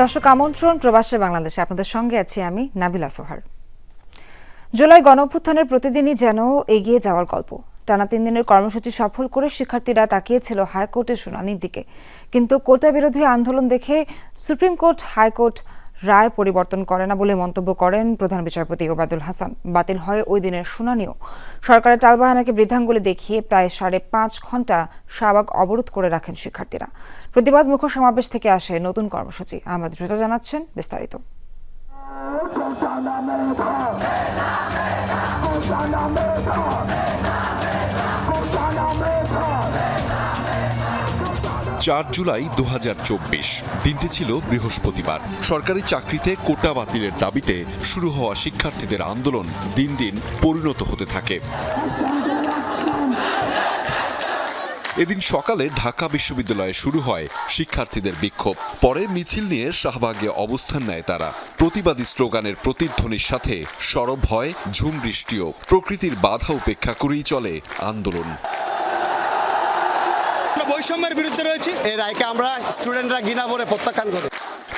দর্শক আমন্ত্রণ প্রবাসে বাংলাদেশে। আপনাদের সঙ্গে আছি আমি নাবিলা সোহার। জুলাই গণঅভ্যুত্থানের প্রতিদিনই যেন এগিয়ে যাওয়ার গল্প। টানা তিন দিনের কর্মসূচি সফল করে শিক্ষার্থীরা তাকিয়েছিল হাইকোর্টের শুনানির দিকে। কিন্তু কোটা বিরোধী আন্দোলন দেখে সুপ্রিম কোর্ট, হাইকোর্ট রায় পরিবর্তন করে না বলে মন্তব্য করেন প্রধান বিচারপতি ওবায়দুল হাসান। বাতিল হয় ওই দিনের শুনানিও। সরকারের টালবাহানাকে বৃদ্ধাঙ্গুলি দেখিয়ে প্রায় সাড়ে পাঁচ ঘণ্টা শাহবাগ অবরোধ করে রাখেন শিক্ষার্থীরা। প্রতিবাদ মুখ সমাবেশ থেকে আসে নতুন কর্মসূচি। আহমদ রেজা জানাচ্ছেন বিস্তারিত। চার জুলাই দু হাজার চব্বিশ। দিনটি ছিল বৃহস্পতিবার। সরকারি চাকরিতে কোটা বাতিলের দাবিতে শুরু হওয়া শিক্ষার্থীদের আন্দোলন দিন দিন পরিণত হতে থাকে। এদিন সকালে ঢাকা বিশ্ববিদ্যালয়ে শুরু হয় শিক্ষার্থীদের বিক্ষোভ। পরে মিছিল নিয়ে শাহবাগে অবস্থান নেয় তারা। প্রতিবাদী স্লোগানের প্রতিধ্বনির সাথে সরব হয় ঝুম বৃষ্টিও। প্রকৃতির বাধা উপেক্ষা করেই চলে আন্দোলন। বৈষম্যের বিরুদ্ধে রয়েছি। এই রায়কে আমরা স্টুডেন্টরা ঘৃণা ভরে প্রত্যাখ্যান করি।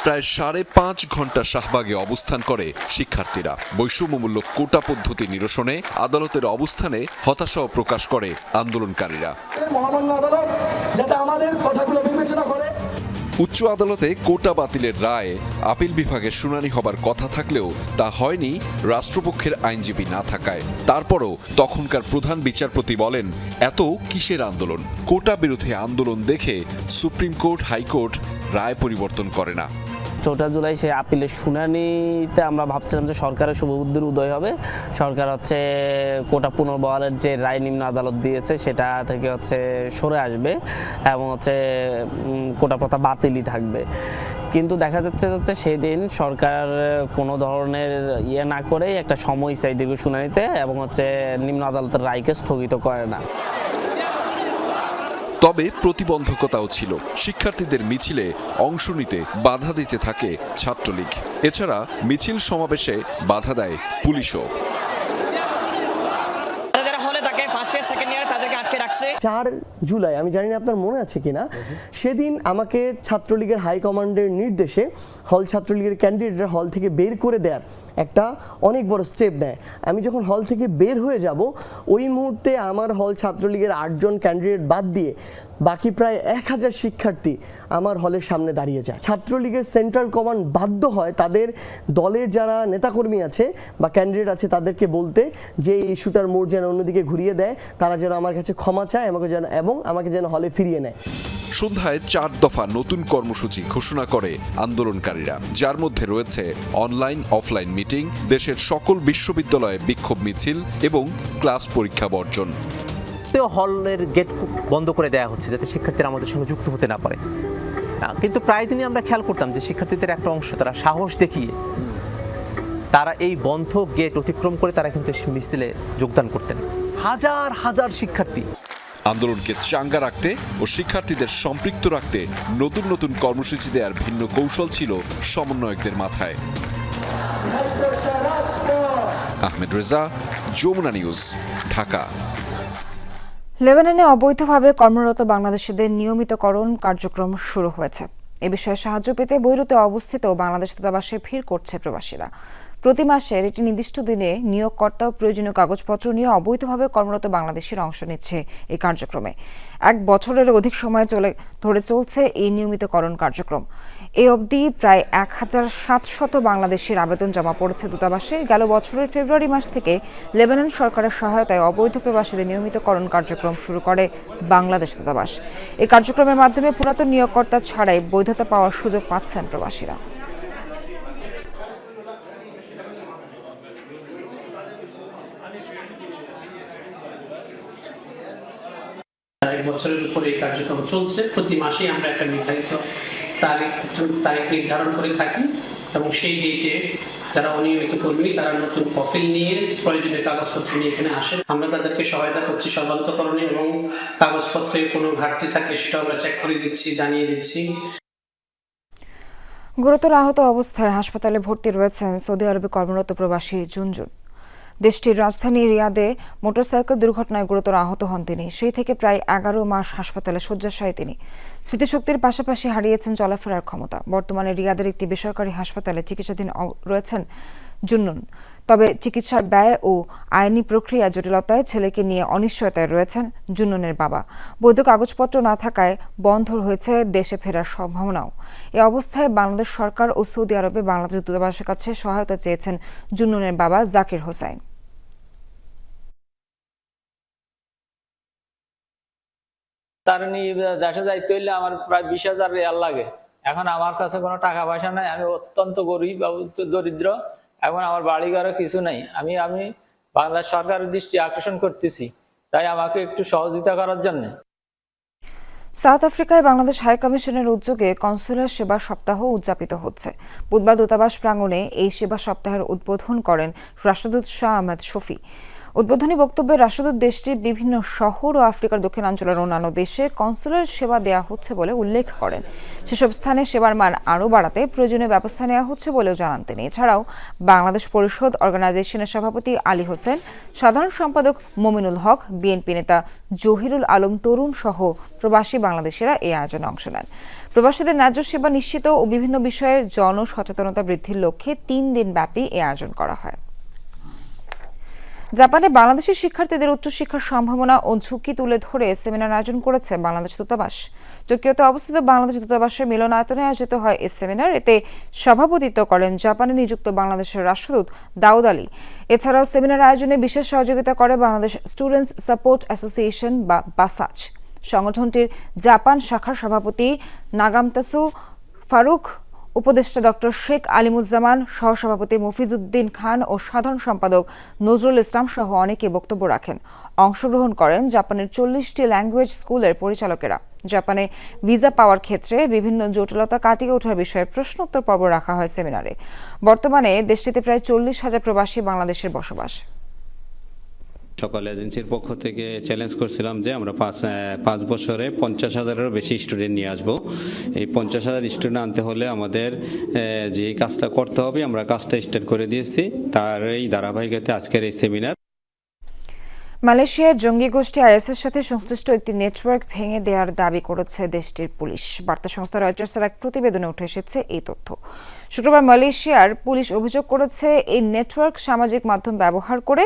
প্রায় সাড়ে পাঁচ ঘণ্টা শাহবাগে অবস্থান করে শিক্ষার্থীরা। বৈষম্যমূলক কোটা পদ্ধতি নিরসনে আদালতের অবস্থানে হতাশাও প্রকাশ করে আন্দোলনকারীরা। মহামান্য আদালত যাতে আমাদের কথাগুলো বিবেচনা করে উচ্চ আদালতে কোটা বাতিলের রায়ে আপিল বিভাগে শুনানি হবার কথা থাকলেও তা হয়নি, রাষ্ট্রপক্ষের আইনজীবী না থাকায়। তারপরও তখনকার প্রধান বিচারপতি বলেন, এত কিসের আন্দোলন? কোটা বিরুদ্ধে আন্দোলন দেখে সুপ্রিম কোর্ট, হাইকোর্ট রায় পরিবর্তন করে না। চৌঠা জুলাই সেই আপিলের শুনানিতে আমরা ভাবছিলাম যে সরকারের শুভবুদ্ধির উদয় হবে। সরকার হচ্ছে কোটা পুনর্বহালের যে রায় নিম্ন আদালত দিয়েছে, সেটা থেকে হচ্ছে সরে আসবে এবং হচ্ছে কোটা প্রথা বাতিলই থাকবে। কিন্তু দেখা যাচ্ছে হচ্ছে সেদিন সরকার কোনো ধরনের ইয়ে না করেই একটা সময় চাই দীর্ঘ শুনানিতে এবং হচ্ছে নিম্ন আদালতের রায়কে স্থগিত করে না। তবে প্রতিবন্ধকতাও ছিল। শিক্ষার্থীদের মিছিলে অংশ নিতে বাধা দিতে থাকে ছাত্রলীগ। এছাড়া মিছিল সমাবেশে বাধা দেয় পুলিশও তারা যারা হলে থাকে ফার্স্ট ইয়ার সেকেন্ড ইয়ার তাদেরকে আটকে চার জুলাই, আমি জানি না আপনার মনে আছে কিনা, সেদিন আমাকে ছাত্রলীগের হাইকমান্ডের নির্দেশে হল ছাত্রলীগের ক্যান্ডিডেটরা হল থেকে বের করে দেয়ার একটা অনেক বড় স্টেপ নেয়। আমি যখন হল থেকে বের হয়ে যাব, ওই মুহূর্তে আমার হল ছাত্রলীগের আটজন ক্যান্ডিডেট বাদ দিয়ে বাকি প্রায় এক হাজার শিক্ষার্থী আমার হলের সামনে দাঁড়িয়ে যায়। ছাত্রলীগের সেন্ট্রাল কমান্ড বাধ্য হয় তাদের দলের যারা নেতাকর্মী আছে বা ক্যান্ডিডেট আছে তাদেরকে বলতে যে, এই ইস্যুটার মোড় যেন অন্যদিকে ঘুরিয়ে দেয়। তারা যেন আমার কাছে ক্ষমা চায়, আমাকে যেন, এবং আমাকে যেন হলে ফিরিয়ে নেয়। সন্ধ্যায় চার দফা নতুন কর্মসূচি ঘোষণা করে আন্দোলনকারীরা, যার মধ্যে রয়েছে অনলাইন, অফলাইন মিটিং, দেশের সকল বিশ্ববিদ্যালয়ে বিক্ষোভ মিছিল এবং ক্লাস পরীক্ষা বর্জন। তেও হলের গেট বন্ধ করে দেওয়া হচ্ছে যাতে শিক্ষার্থীরা আমাদের সঙ্গে যুক্ত হতে না পারে। কিন্তু প্রায় দিনই আমরা খেয়াল করতাম যে শিক্ষার্থীদের একটা অংশ তারা সাহস দেখিয়ে তারা এই বন্ধ গেট অতিক্রম করে তারা কিন্তু মিছিলে যোগদান করতেন। হাজার হাজার শিক্ষার্থী। আন্দোলনকে চাঙ্গা রাখতে ও শিক্ষার্থীদের সম্পৃক্ত রাখতে নতুন নতুন কর্মসূচি দেওয়ার ভিন্ন কৌশল ছিল সমন্বয়কদের মাথায়। আহমেদ রেজা, যমুনা নিউজ, ঢাকা। লেবাননে অবৈধভাবে কর্মরত বাংলাদেশিদের নিয়মিতকরণ কার্যক্রম শুরু হয়েছে। এ বিষয়ে সাহায্য পেতে বৈরুতে অবস্থিত বাংলাদেশ দূতাবাসে ভিড় করছে প্রবাসীরা। প্রতি মাসের একটি নির্দিষ্ট দিনে নিয়োগকর্তা প্রয়োজনীয় কাগজপত্র নিয়ে অবৈধভাবে কর্মরত বাংলাদেশের অংশ নিচ্ছে এই কার্যক্রমে। এক বছরের অধিক সময় চলে ধরে চলছে এই নিয়মিতকরণ কার্যক্রম। এই অবধি প্রায় এক হাজার সাতশত বাংলাদেশের আবেদন জমা পড়েছে দূতাবাসে। গেল বছরের ফেব্রুয়ারি মাস থেকে লেবানন সরকারের সহায়তায় অবৈধ প্রবাসীদের নিয়মিতকরণ কার্যক্রম শুরু করে বাংলাদেশ দূতাবাস। এই কার্যক্রমের মাধ্যমে পুরাতন নিয়োগকর্তা ছাড়াই বৈধতা পাওয়ার সুযোগ পাচ্ছেন প্রবাসীরা। এক বছরের উপরে এই কার্যক্রম চলছে। প্রতি মাসেই আমরা একটা নির্ধারিত তারিখ তারিখ নির্ধারণ করে থাকি এবং সেই ডেটে যারা অনিয়মিত কর্মী, তারা নতুন কফিল নিয়ে প্রয়োজনীয় কাগজপত্র নিয়ে এখানে আসে। আমরা তাদেরকে সহায়তা করছি সর্বান্তকরণে এবং কাগজপত্রের কোনো ঘাটতি থাকলে সেটা আমরা চেক করে দিচ্ছি, জানিয়ে দিচ্ছি। গুরুতর আহত অবস্থায় হাসপাতালে ভর্তি রয়েছেন সৌদি আরবে কর্মরত প্রবাসী জুনজুন। দেশটির রাজধানী রিয়াদে মোটরসাইকেল দুর্ঘটনায় গুরুতর আহত হন তিনি। সেই থেকে প্রায় এগারো মাস হাসপাতালে শয্যাশায়ী তিনি। স্মৃতিশক্তির পাশাপাশি হারিয়েছেন চলাফেরার ক্ষমতা। বর্তমানে রিয়াদের একটি বেসরকারি হাসপাতালে চিকিৎসাধীন রয়েছেন জুন্নুন। তবে চিকিৎসার ব্যয় ও আইনি প্রক্রিয়া জটিলতায় ছেলেকে নিয়ে অনিশ্চয়তায় রয়েছেন জুন্নুনের বাবা। বৈধ কাগজপত্র না থাকায় বন্ধ হয়েছে দেশে ফেরার সম্ভাবনাও। এ অবস্থায় বাংলাদেশ সরকার ও সৌদি আরবে বাংলাদেশ দূতাবাসের কাছে সহায়তা চেয়েছেন জুন্নুনের বাবা জাকির হোসাইন তার দেশে যাইতে হইলে আমার প্রায় বিশ হাজার রিয়াল লাগে। এখন আমার কাছে কোনো টাকা পয়সা নাই, আমি অত্যন্ত গরিব দরিদ্র। এখন আমার বাড়ি ঘরে কিছু নাই। আমি আমি বাংলা সরকারের দৃষ্টি আকর্ষণ করতেছি। তাই আমাকে একটু সহযোগিতা করার জন্য। সাউথ আফ্রিকায় বাংলাদেশ হাই কমিশনের উদ্যোগে কনসুলার সেবা সপ্তাহ উদযাপিত হচ্ছে। বুধবার দূতাবাস প্রাঙ্গণে এই সেবা সপ্তাহের উদ্বোধন করেন রাষ্ট্রদূত শাহ আহমেদ শফি। উদ্বোধনী বক্তব্যে রাষ্ট্রদূত দেশটির বিভিন্ন শহর ও আফ্রিকার দক্ষিণাঞ্চলের অন্যান্য দেশে কনসুলার সেবা দেওয়া হচ্ছে বলে উল্লেখ করেন। সেসব স্থানে সেবার মান আরও বাড়াতে প্রয়োজনীয় ব্যবস্থা নেওয়া হচ্ছে বলেও জানান তিনি। এছাড়াও বাংলাদেশ পরিষদ অর্গানাইজেশনের সভাপতি আলী হোসেন, সাধারণ সম্পাদক মমিনুল হক, বিএনপি নেতা জহিরুল আলম তরুণ সহ প্রবাসী বাংলাদেশিরা এই আয়োজনে অংশ নেন। প্রবাসীদের ন্যায্য সেবা নিশ্চিত ও বিভিন্ন বিষয়ে জনসচেতনতা বৃদ্ধির লক্ষ্যে তিন দিন ব্যাপী এই আয়োজন করা হয়। জাপানে বাংলাদেশি শিক্ষার্থীদের উচ্চশিক্ষার সম্ভাবনা ও ঝুঁকি তুলে ধরে সেমিনার আয়োজন করেছে বাংলাদেশ দূতাবাস। টোকিওতে অবস্থিত বাংলাদেশ দূতাবাসের মিলনায়তনে আয়োজিত হয় এই সেমিনার। এতে সভাপতিত্ব করেন জাপানে নিযুক্ত বাংলাদেশের রাষ্ট্রদূত দাউদ আলী। এছাড়াও সেমিনার আয়োজনে বিশেষ সহযোগিতা করে বাংলাদেশ স্টুডেন্টস সাপোর্ট অ্যাসোসিয়েশন বা বাসাচ। সংগঠনটির জাপান শাখার সভাপতি নাগামতাসু ফারুক উপদেষ্টা ডক্টর শেখ আলিমুজ্জামান, সহসভাপতি মফিজউদ্দিন খান ও সাধারণ সম্পাদক নজরুল ইসলাম সহ অনেকে বক্তব্য রাখেন। অংশগ্রহণ করেন জাপানের চল্লিশটি ল্যাঙ্গুয়েজ স্কুলের পরিচালকেরা। জাপানে ভিসা পাওয়ার ক্ষেত্রে বিভিন্ন জটিলতা কাটিয়ে ওঠার বিষয়ে প্রশ্নোত্তর পর্ব রাখা হয় সেমিনারে। বর্তমানে দেশটিতে প্রায় চল্লিশ হাজার প্রবাসী বাংলাদেশের বসবাস। সকল এজেন্সির পক্ষ থেকে চ্যালেঞ্জ করছিলাম যে আমরা পাঁচ পাঁচ বছরে পঞ্চাশ হাজারেরও বেশি স্টুডেন্ট নিয়ে আসব। এই পঞ্চাশ হাজার স্টুডেন্ট আনতে হলে আমাদের যে কাজটা করতে হবে, আমরা কাজটা স্টার্ট করে দিয়েছি। তার এই ধারাবাহিকতে আজকের এই সেমিনার মালয়েশিয়ায় জঙ্গি গোষ্ঠী আইএসের সাথে সংশ্লিষ্ট একটি নেটওয়ার্ক ভেঙে দেওয়ার দাবি করেছে দেশটির পুলিশ। বার্তা সংস্থা রয়টার্সের এক প্রতিবেদনে উঠে এসেছে এই তথ্য। শুক্রবার মালয়েশিয়ার পুলিশ অভিযোগ করেছে, এই নেটওয়ার্ক সামাজিক মাধ্যম ব্যবহার করে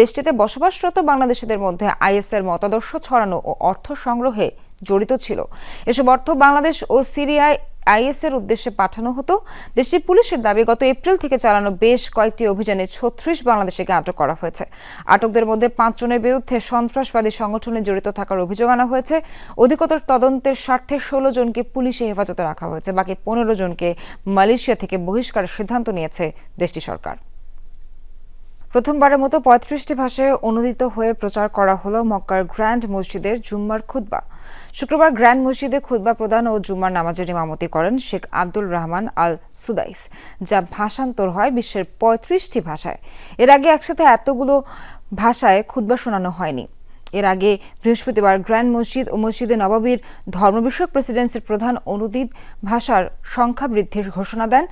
দেশটিতে বসবাসরত বাংলাদেশিদের মধ্যে আইএসের মতাদর্শ ছড়ানো ও অর্থ সংগ্রহে জড়িত ছিল। এসব অর্থ বাংলাদেশ ও সিরিয়ায় আইএসের উদ্দেশ্যে পাঠানো হতো। দেশটির পুলিশের দাবি, গত এপ্রিল থেকে চালানো বেশ কয়েকটি অভিযানে ছত্রিশ বাংলাদেশিকে আটক করা হয়েছে। আটকদের মধ্যে পাঁচজনের বিরুদ্ধে সন্ত্রাসবাদী সংগঠনে জড়িত থাকার অভিযোগ আনা হয়েছে। অধিকতর তদন্তের স্বার্থে ষোলো জনকে পুলিশে হেফাজতে রাখা হয়েছে। বাকি পনেরো জনকে মালয়েশিয়া থেকে বহিষ্কারের সিদ্ধান্ত নিয়েছে দেশটি সরকার। প্রথমবারের মতো পঁয়ত্রিশটি ভাষায় অনুদিত হয়ে প্রচার করা হলো মক্কার গ্র্যান্ড মসজিদের জুম্মার খুতবা। শুক্রবার গ্র্যান্ড মসজিদে খুতবা প্রদান ও জুম্মার নামাজের ইমামতি করেন Sheikh Abdul Rahman Al Sudais যা ভাষান্তর হয় বিশ্বের পঁয়ত্রিশটি ভাষায়। এর আগে একসাথে এতগুলো ভাষায় খুতবা শোনানো হয়নি। এর আগে বৃহস্পতিবার গ্র্যান্ড মসজিদ ও মসজিদে নবাবীর ধর্মবিষয়ক প্রেসিডেন্সির প্রধান অনুদিত ভাষার সংখ্যা বৃদ্ধির ঘোষণা দেন।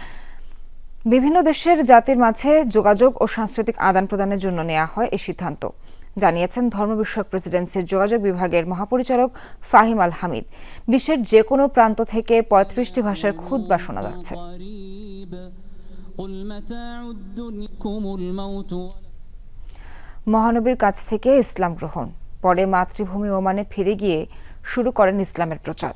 বিভিন্ন দেশের জাতির মাঝে যোগাযোগ ও সাংস্কৃতিক আদান প্রদানের জন্য নেওয়া হয় এই সিদ্ধান্ত। জানিয়েছেন ধর্ম বিষয়ক প্রেসিডেন্সির যোগাযোগ বিভাগের মহাপরিচালক ফাহিম আল হামিদ। বিশ্বের যে কোনো প্রান্ত থেকে পঁয়ত্রিশটি ভাষার খুদ বা শোনা যাচ্ছে। মহানবীর কাছ থেকে ইসলাম গ্রহণ, পরে মাতৃভূমি ওমানে ফিরে গিয়ে শুরু করেন ইসলামের প্রচার।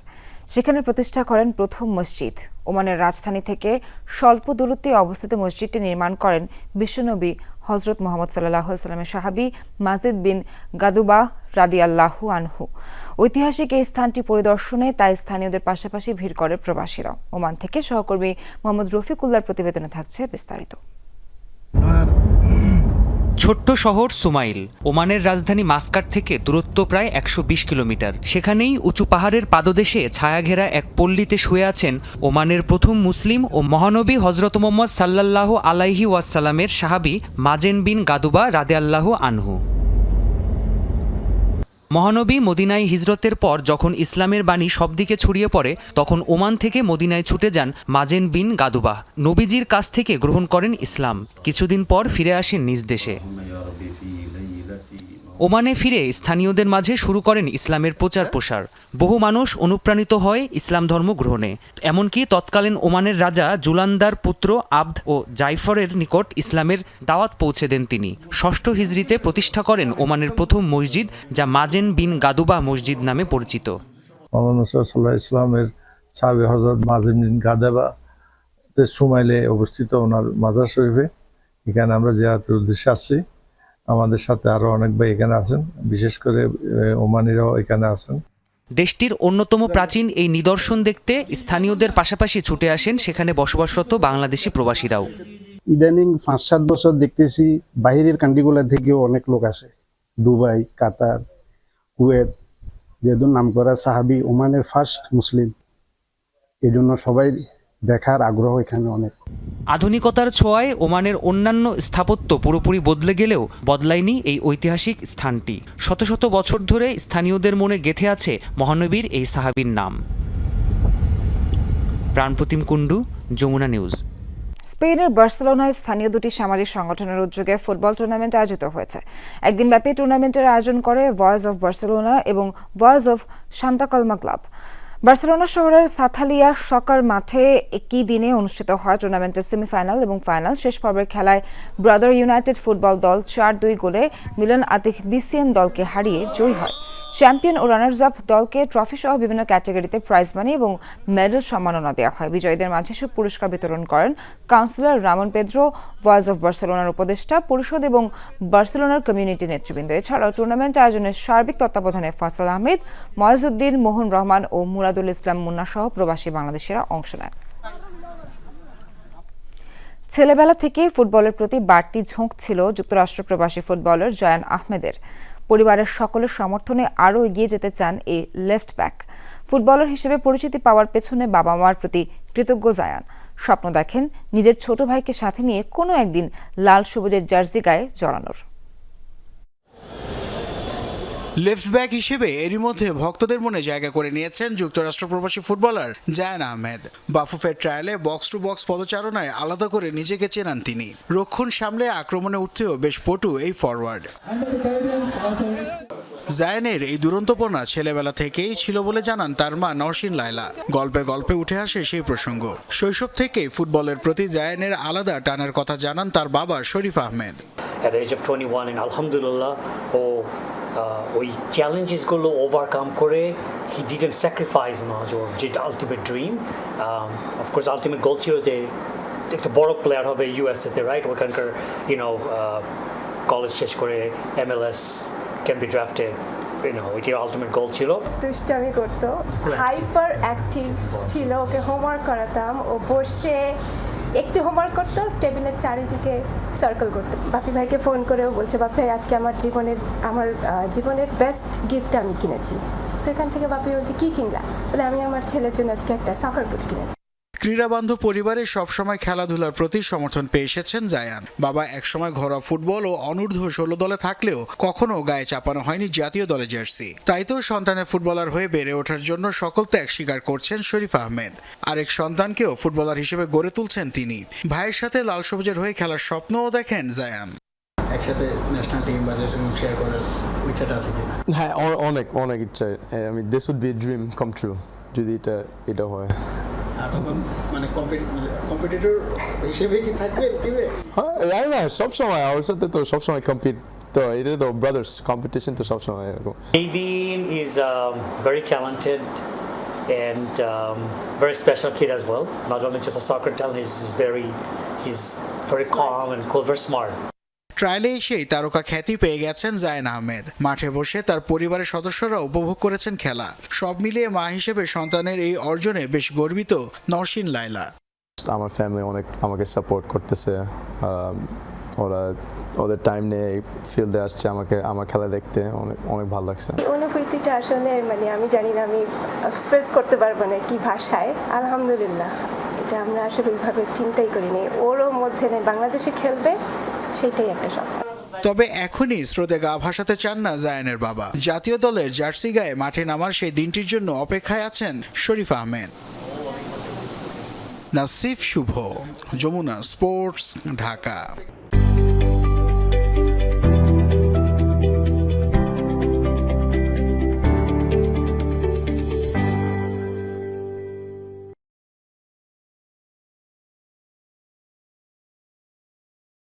সেখানে প্রতিষ্ঠা করেন প্রথম মসজিদ। ওমানের রাজধানী থেকে স্বল্প দূরত্বে অবস্থিত মসজিদটি নির্মাণ করেন বিশ্বনবী হজরত মোহাম্মদ সাল্লামের সাহাবি মাজিদ বিন গাদুবাহ রাদি আল্লাহু আনহু। ঐতিহাসিক এই স্থানটি পরিদর্শনে তাই স্থানীয়দের পাশাপাশি ভিড় করে প্রবাসীরা ওমান থেকে সহকর্মী মোহাম্মদ রফিকুল্লার প্রতিবেদনে থাকছে বিস্তারিত। ছোট্ট শহর সুমাইল, ওমানের রাজধানী মাস্কাট থেকে দূরত্ব প্রায় একশো বিশ কিলোমিটার। সেখানেই উঁচু পাহাড়ের পাদদেশে ছায়াঘেরা এক পল্লীতে শুয়ে আছেন ওমানের প্রথম মুসলিম ও মহানবী হজরত মোহাম্মদ সাল্লাহ আলাইহি ওয়াসাল্লামের সাহাবি মাজেন বিন গাদুবা রাদে আল্লাহ আনহু। মহানবী মদিনায় হিজরতের পর যখন ইসলামের বাণী সবদিকে ছড়িয়ে পড়ে, তখন ওমান থেকে মদিনায় ছুটে যান মাজেন বিন গাদুবাহ। নবীজির কাছ থেকে গ্রহণ করেন ইসলাম। কিছুদিন পর ফিরে আসেন নিজ দেশে। ওমানে ফিরে স্থানীয়দের মাঝে শুরু করেন ইসলামের প্রচার প্রসার। বহু মানুষ অনুপ্রাণিত হয় ইসলাম ধর্ম গ্রহণে। এমনকি তৎকালীন ওমানের রাজা জুলান্দার পুত্র আব্দ ও জাইফরের নিকট ইসলামের দাওয়াত পৌঁছে দেন তিনি। ষষ্ঠ হিজরিতে প্রতিষ্ঠা করেন ওমানের প্রথম মসজিদ, যা মাজেন বিন গাদুবা মসজিদ নামে পরিচিত। ইসলামের সাবে সুমাইলে অবস্থিত ওনার মাজার শরীফে। এখানে আমরা জিয়ারতের উদ্দেশ্যে আসছি। আমাদের সাথে আরও অনেক ভাই এখানে আছেন। বিশেষ করে ওমানিরাও এখানে আছেন। দেশটির অন্যতম প্রাচীন এই নিদর্শন দেখতে স্থানীয়দের পাশাপাশি ছুটে আসেন সেখানে বসবাসরত বাংলাদেশি প্রবাসীরাও। ইদানিং পাঁচ সাত বছর দেখতেছি বাইরের কান্ট্রিগুলো থেকেও অনেক লোক আসে। দুবাই কাতার কুয়েত যেহেতু নাম করা সাহাবি ওমানের ফার্স্ট মুসলিম। এই জন্য সবাই দেখার আগ্রহ এখানে অনেক। আধুনিকতার ছোঁয়ায় ওমানের অন্যান্য স্থাপত্য পুরোপুরি বদলে গেলেও বদলায়নি এই ঐতিহাসিক স্থানটি। শত শত বছর ধরে স্থানীয়দের মনে গেঁথে আছে মহানবীর এই সাহাবীর নাম। প্রাণপ্রতিম কুণ্ডু যমুনা নিউজ। স্পেনের বার্সেলোনায় স্থানীয় দুটি সামাজিক সংগঠনের উদ্যোগে ফুটবল টুর্নামেন্ট আয়োজিত হয়েছে। একদিনব্যাপী টুর্নামেন্টের আয়োজন করে ভয়েস অফ বার্সেলোনা এবং voice of Santa Coloma club. Barcelona শহরের সাথালিয়া সকার মাঠে একই দিনে অনুষ্ঠিত হয় টুর্নামেন্টের সেমিফাইনাল এবং ফাইনাল। শেষ পর্বের খেলায় ব্রাদার ইউনাইটেড ফুটবল দল চার দুই গোলে মিলন আতিক বিসিএন দলকে হারিয়ে জয়ী হয়। চ্যাম্পিয়ন ও রানার্স আপ দলকে ট্রফি সহ বিভিন্ন ক্যাটাগরিতে প্রাইজ মানি এবং মেডেল সম্মাননা দেওয়া হয়। বিজয়ীদের মাঝে সব পুরস্কার বিতরণ করেন councillor Ramon Pedro voice of বার্সেলোনার উপদেষ্টা, পরিষদ এবং বার্সেলোনার কমিউনিটি নেতৃবৃন্দ। এছাড়াও টুর্নামেন্ট আয়োজনের সার্বিক তত্ত্বাবধানে ফাসল আহমেদ ময়াজউদ্দিন মোহন রহমান ও মুরাদুল ইসলাম মুন্না সহ প্রবাসী বাংলাদেশিরা অংশ নেন। ছেলেবেলা থেকে ফুটবলের প্রতি বাড়তি ঝোঁক ছিল যুক্তরাষ্ট্র প্রবাসী ফুটবলার জয়ান আহমেদের। পরিবারের সকলের সমর্থনে আরও এগিয়ে যেতে চান এই লেফট ব্যাক। ফুটবলার হিসেবে পরিচিতি পাওয়ার পেছনে বাবা মার প্রতি কৃতজ্ঞ জায়ান। স্বপ্ন দেখেন নিজের ছোট ভাইকে সাথে নিয়ে কোনো একদিন লাল সবুজের জার্সি গায়ে জড়ানোর। লেফট ব্যাক হিসেবে এরই মধ্যে ভক্তদের মনে জায়গা করে নিয়েছেন যুক্তরাষ্ট্র প্রবাসী ফুটবলার জায়ান আহমেদ। বাফুফের ট্রায়ালে বক্স টু বক্স পদচারণায় আলাদা করে নিজেকে চেনান তিনি। রক্ষণ সামলে আক্রমণে উঠতেও বেশ পটু এই ফরওয়ার্ড জায়ানের এই দুরন্তপনা ছেলেবেলা থেকেই ছিল বলে জানান তার মা নরসিন লায়লা। গল্পে গল্পে উঠে আসে সেই প্রসঙ্গ। শৈশব থেকেই ফুটবলের প্রতি জায়ানের আলাদা টানার কথা জানান তার বাবা শরীফ Ahmed. At the age of 21 and ও আহ, ওই চ্যালেঞ্জেসগুলো ওভারকাম করে হি ডিডেন্ট স্যাক্রিফাইস না যে ওর যে ultimate dream of course ultimate goal ছিল যে একটা বড় প্লেয়ার হবে ইউএসএতে রাইট ওখানকার ইউনো কলেজ শেষ করে MLS can be drafted you know ওইটি আলটিমেট গোল ছিল। দুষ্টামি করতো। হাইপার অ্যাক্টিভ ছিল ওকে হোমওয়ার্ক করাতাম। ও বসে একটু হোমওয়ার্ক করতো টেবিলের চারিদিকে সার্কেল করতো। বাপি ভাইকে ফোন করেও বলছে, বাপি ভাই, আজকে আমার জীবনের আমার জীবনের বেস্ট গিফট আমি কিনেছি। তো এখান থেকে বাপি বলছে, কী কিনলা? বলে, আমি আমার ছেলের জন্য আজকে একটা সাকার বুট কিনেছি। ক্রীড়াবান্ধব পরিবারে সবসময় খেলাধুলার প্রতি সমর্থন পেয়ে এসেছেন জায়ান। বাবা একসময় ঘরোয়া ফুটবল ও অনূর্ধ্ব ষোলো দলে থাকলেও কখনো গায়ে চাপানো হয়নি জাতীয় দলে জার্সি। তাই তো সন্তানের ফুটবলার হয়ে বেড়ে ওঠার জন্য সকল ত্যাগ স্বীকার করছেন শরীফ আহমেদ। আরেক সন্তানকেও ফুটবলার হিসেবে গড়ে তুলছেন তিনি। ভাইয়ের সাথে লাল সবুজের হয়ে খেলার স্বপ্নও দেখেন জায়ান। একসাথে ন্যাশনাল টিম বা জার্সি শেয়ার করার ইচ্ছাটা আছে কিনা? হ্যাঁ অনেক অনেক ইচ্ছা। আমি this would be dream come true যদি এটা এটা হয়। তখন মানে কম্পিটিটর হিসেবে কি থাকবে টিমে হ্যাঁ জানি না সবসময় আমার সাথে তো সবসময় কম্পিট তো এটা তো ব্রাদার্স কম্পিটিশন তো সবসময় এরকম Aideen is um, very talented and um, very special kid as well. Not only just a soccer talent, he's he's very, he's very calm and cool, very smart. ট্রায়ালে এসেই তারকা খ্যাতি পেয়ে গেছেন জায়ন আহমেদ। মাঠে বসে তার পরিবারের সদস্যরা উপভোগ করেছেন খেলা। সব মিলিয়ে মা হিসেবে সন্তানের এই অর্জনে বেশ গর্বিত নরসিন লায়লা। আমার ফ্যামিলি অনেক আমাকে সাপোর্ট করতেছে। ওরা ওদের টাইম নিয়ে ফিল্ডে আসছে আমাকে আমার খেলা দেখতে। অনেক অনেক ভালো লাগছে। অনুভূতিটা আসলে মানে আমি জানি না আমি এক্সপ্রেস করতে পারব না কি ভাষায়। আলহামদুলিল্লাহ। এটা আমরা আসলে ওইভাবে চিন্তাই করিনি। ওরও মধ্যে নেই বাংলাদেশে খেলবে সেটাই একটা স্বপ্ন তবে এখনই স্রোতে গা ভাসাতে চান না জায়নের বাবা। জাতীয় দলের জার্সি গায়ে মাঠে নামার সেই দিনটির জন্য অপেক্ষায় আছেন শরীফ আহমেদ। নাসিফ শুভ, যমুনা স্পোর্টস, ঢাকা।